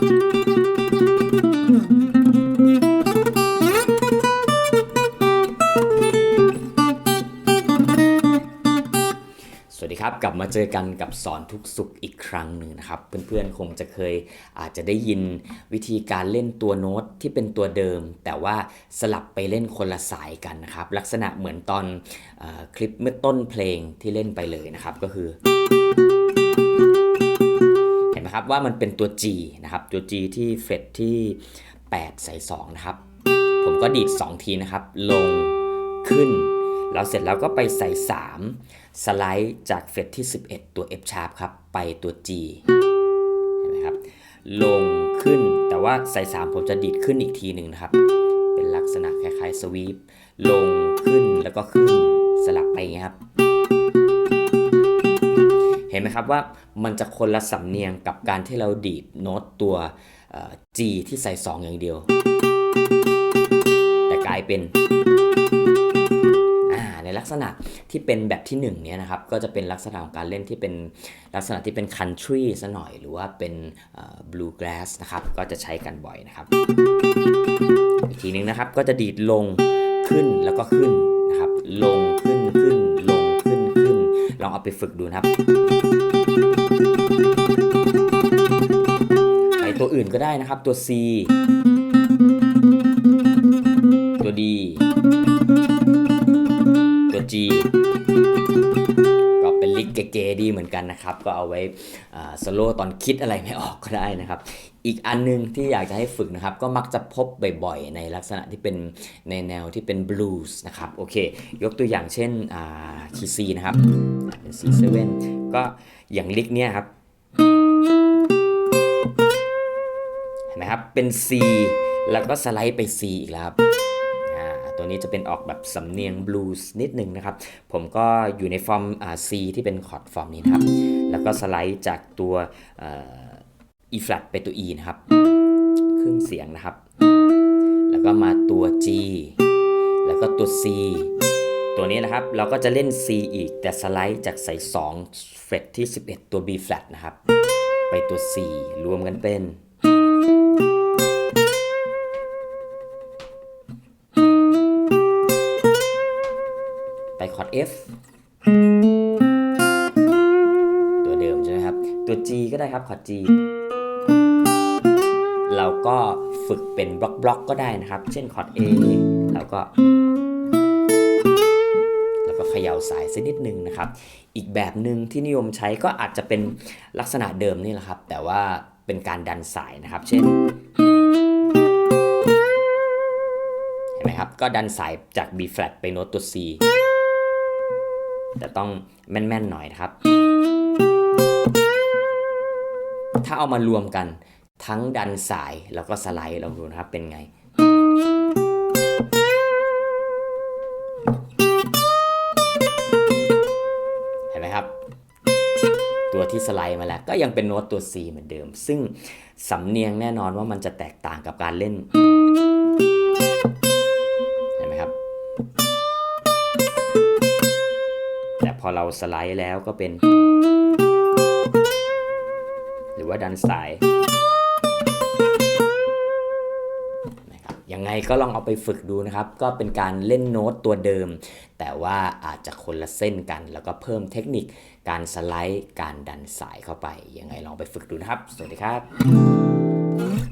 สวัสดีครับกลับมาเจอกันกับสอนทุกสุขอีกครั้งหนึ่งนะครับ เพื่อนๆคงจะเคยอาจจะได้ยินวิธีการเล่นตัวโน้ตที่เป็นตัวเดิม แต่ว่าสลับไปเล่นคนละสายกันนะครับ ลักษณะเหมือนตอนอคลิปเมื่อต้นเพลงที่เล่นไปเลยนะครับก็คือ นไหมครับว่ามันเป็นตัว G นะครับตัว G ที่เฟรตที่ 8 ใส่2นะครับ ผมก็ดีด 2 ทีนะครับ ลงขึ้น แล้วเสร็จแล้วก็ไปใส่ 3 สไลด์จากเฟรตที่ 11 ตัว F sharp ครับ ไปตัว G เห็นไหมครับ ลงขึ้นแต่ว่าใส่ 3 ผมจะดีดขึ้นอีกทีหนึ่งนะครับ เป็นลักษณะคล้ายๆสวีปลงขึ้นแล้วก็ขึ้นสลับไปอย่างเงี้ยครับ เห็นไหมครับว่ามันจะคนละสำเนียงกับการที่เราดีดโน้ตตัว G ที่ใส่ 2 อย่างเดียว แต่กลายเป็นในลักษณะที่เป็นแบบที่1เนี่ยนะครับก็จะเป็นลักษณะของการเล่นที่เป็นลักษณะที่เป็น country ซะหน่อยหรือว่าเป็น bluegrass นะครับก็จะใช้กันบ่อยนะครับ อีกทีนึงนะครับก็จะดีดลงขึ้นแล้วก็ขึ้นนะครับลงขึ้น เอาไปฝึกดูนะครับไปตัวอื่นก็ได้นะครับตัว C ตัว D ตัว G ก็เป็นลิกเก๋ๆดีเหมือนกันนะครับ ก็เอาไว้สโลตอนคิดอะไรไม่ออกก็ได้นะครับ อีกอันนึงที่อยากจะให้ฝึกนะครับ ก็มักจะพบบ่อยๆ ในลักษณะที่เป็นในแนวที่เป็นบลูส์นะครับ โอเค ยกตัวอย่างเช่นคีซีนะครับ อ่าเป็น C7 ก็อย่างลิกเนี่ยครับเห็นไหมครับเป็น C แล้วก็สไลด์ไป C อีกแล้วครับอ่าตัวนี้จะเป็นออกแบบสำเนียงบลูส์นิดหนึ่งนะครับ ผมก็อยู่ในฟอร์มอ่า C ที่เป็นคอร์ดฟอร์มนี้นะครับ แล้วก็สไลด์จากตัวอ่อ E flat ไปตัว E นะครับครึ่งเสียงนะครับ แล้วก็มาตัว G แล้วก็ตัว C ตัวนี้นะครับเราก็จะเล่น C อีกแต่สไลด์จากใส่2เฟรตที่ 11 ตัว B flat นะครับ ไปตัว C รวมกันเป็น ไปคอร์ด F ตัวเดิมใช่ไหมครับ ตัว G ก็ได้ครับคอร์ด G เราก็ฝึกเป็นบล็อกบล็อกก็ได้นะครับ เช่นคอร์ด A แล้วก็แล้วก็ เขย่าสายสักนิดนึงนะครับ อีกแบบหนึ่งที่นิยมใช้ก็อาจจะเป็นลักษณะเดิมนี่แหละครับ แต่ว่าเป็นการดันสายนะครับ เช่นเห็นไหมครับ ก็ดันสายจาก B flat ไปโน้ตตัว C แต่ต้องแม่นๆหน่อยนะครับ ถ้าเอามารวมกันทั้งดันสายแล้วก็สไลด์ลองดูนะครับเป็นไง ตัวที่สไลด์มาแล้ว ก็ยังเป็นโน้ตตัว C เหมือนเดิม ซึ่งสำเนียงแน่นอนว่ามันจะแตกต่างกับการเล่นเห็นไหมครับ แต่พอเราสไลด์แล้วก็เป็น หรือว่าดันสาย ยังไงก็ลองเอาไปฝึกดูนะครับ ก็เป็นการเล่นโน้ตตัวเดิม แต่ว่าอาจจะคนละเส้นกัน แล้วก็เพิ่มเทคนิคการสไลด์ การดันสายเข้าไป ยังไงลองไปฝึกดูนะครับ สวัสดีครับ